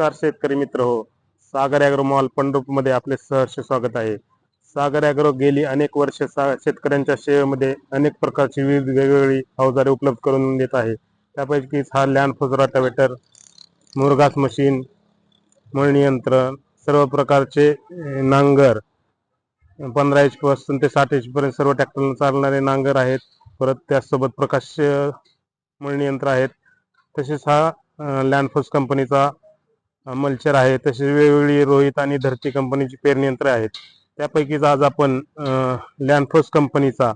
नमस्कार शेतकरी मित्र हो. सागर ॲग्रो मॉल पंढरपूरमध्ये आपले सहर्ष स्वागत आहे. सागर ॲग्रो गेली अनेक वर्ष सा शेतकऱ्यांच्या सेवेमध्ये अनेक प्रकारची विविध वेगवेगळी अवजारे उपलब्ध करून देत आहे. त्यापैकीच हा लँड फोजरा टवेटर मुरघास मशीन मळणी यंत्र सर्व प्रकारचे नांगर पंधरा एच पासून ते साठ एच पर्यंत सर्व ट्रॅक्टरला चालणारे नांगर आहेत. परत त्यासोबत प्रकाश मळणी यंत्र आहेत. तसेच हा लँडफोर्स कंपनीचा मल्चर आहे तसेच वेगवेगळी रोहित आणि धरती कंपनीची पेरणी यंत्र आहेत. त्यापैकीच आज आपण लॅनफोस कंपनीचा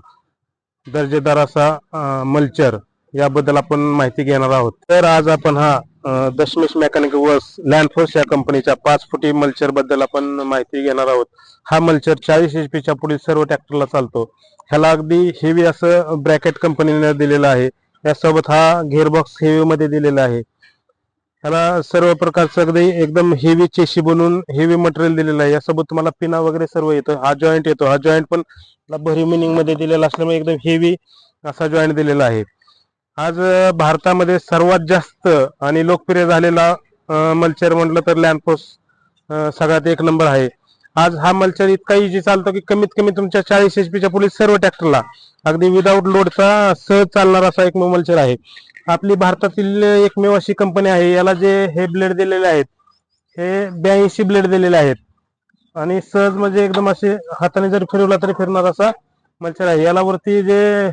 दर्जेदार असा मल्चर याबद्दल आपण माहिती घेणार आहोत. तर आज आपण हा दशमेश मेकॅनिक वर्स लँडफोर्स या कंपनीच्या पाच फुटी मल्चरबद्दल आपण माहिती घेणार आहोत. हा मल्चर चाळीस एच पीच्या पुढील सर्व ट्रॅक्टरला चालतो. ह्याला अगदी हेवी असं ब्रॅकेट कंपनीने दिलेलं आहे. यासोबत हा गेअरबॉक्स हेवी मध्ये दिलेला आहे. ह्याला सर्व प्रकारचं अगदी एकदम हेवी चेशी बनवून हेवी मटेरियल दिलेलं आहे. यासोबत तुम्हाला पिना वगैरे सर्व येतो. हा जॉईंट येतो. हा जॉईंट पण भरी मिनिंगमध्ये दिलेला असल्यामुळे एकदम हेवी असा जॉईंट दिलेला आहे. आज भारतामध्ये सर्वात जास्त आणि लोकप्रिय झालेला मल्चर म्हटलं तर लॅम्पोस सगळ्यात एक नंबर आहे. आज हा मल्चर इतका इजी चालतो की कमीत कमी तुमच्या चाळीस एच पीच्या पुढील सर्व ट्रॅक्टरला अगदी विदाऊट लोडचा सहज चालणारा असा एक मल्चर आहे. आपली भारतातील एकमेव अशी कंपनी आहे. याला जे हे ब्लेड दिलेले आहेत हे ब्याऐंशी ब्लेड दिलेले आहेत. आणि सहज म्हणजे एकदम असे हाताने जर फिरवला तरी फिरणार असा मल्चर आहे. याला वरती जे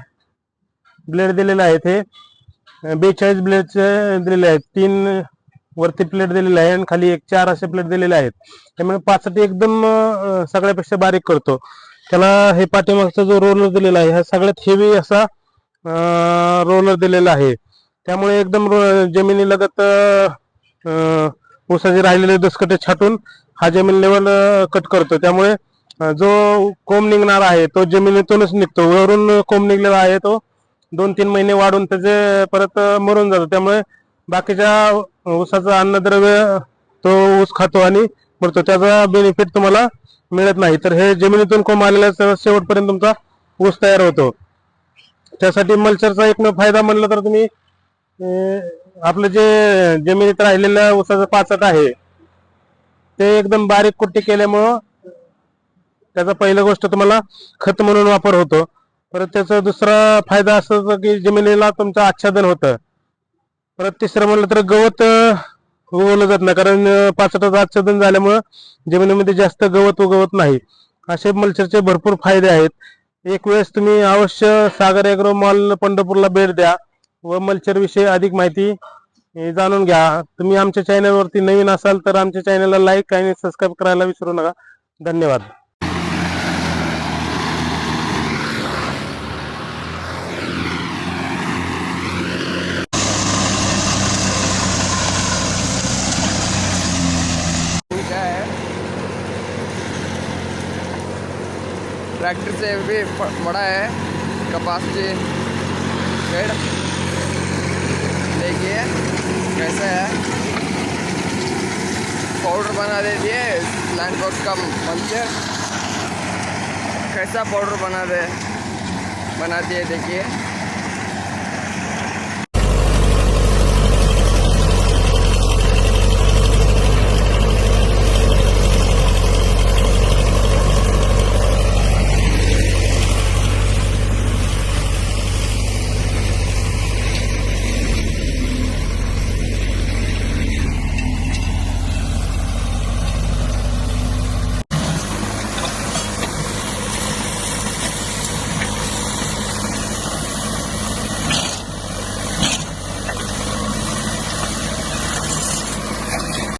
ब्लेड दिलेले आहेत हे बेचाळीस ब्लेडचे दिलेले आहेत. तीन वरती प्लेट दिलेले आहे आणि खाली एक चार असे प्लेट दिलेले आहेत. त्यामुळे पाचसाठी एकदम सगळ्यापेक्षा बारीक करतो. त्याला हे पाठीमागचा जो रोलर दिलेला आहे हा सगळ्यात हेवी असा रोलर दिलेला आहे. त्यामुळे एकदम रो- जमिनीलगत ऊसाचे राहिलेले दसकटे छाटून हा जमीन लेवल कट करतो. त्यामुळे जो कोंब निघणार आहे तो जमिनीतूनच निघतो. वरून कोंब निघलेला आहे तो दोन तीन महिने वाढून त्याचे परत मरून जातो. त्यामुळे बाकीच्या ऊसाचं अन्नद्रव्य तो ऊस खातो आणि मरतो. त्याचा बेनिफिट तुम्हाला मिळत नाही. तर हे जमिनीतून कोंब आलेल्या शेवटपर्यंत तुमचा ऊस तयार होतो. त्यासाठी मल्चरचा एक फायदा म्हणलं तर तुम्ही आपलं जे जमिनीत राहिलेलं ऊसाचं पाचट आहे ते एकदम बारीक कुट्टी केल्यामुळं त्याचा पहिली गोष्ट तुम्हाला खत म्हणून वापर होतो. परत त्याचा दुसरा फायदा असा होतो की जमिनीला तुमचं आच्छादन होतं. परत तिसरं म्हणलं तर गवत उगवलं जात नाही. कारण पाचटाचं आच्छादन झाल्यामुळं जमिनीमध्ये जास्त गवत उगवत नाही. असे मल्चरचे भरपूर फायदे आहेत. एक वेळेस तुम्ही अवश्य सागर एग्रो मॉल पंढरपूरला भेट द्या. व मल्चर विषयी अधिक माहिती जाणून घ्या. तुम्ही आमच्या चॅनलवरती नवीन असाल तर आमच्या चॅनलला लाईक आणि सबस्क्राईब करायला विसरू नका. धन्यवाद. ट्रैक्टर आहे भी फ- मडा है. कपास के पेड़. देखिए कैसा है? पाउडर बना दे दिए लैंड बॉक्स का मंचर कैसा पाउडर बना दे? बना दिए, देखिए।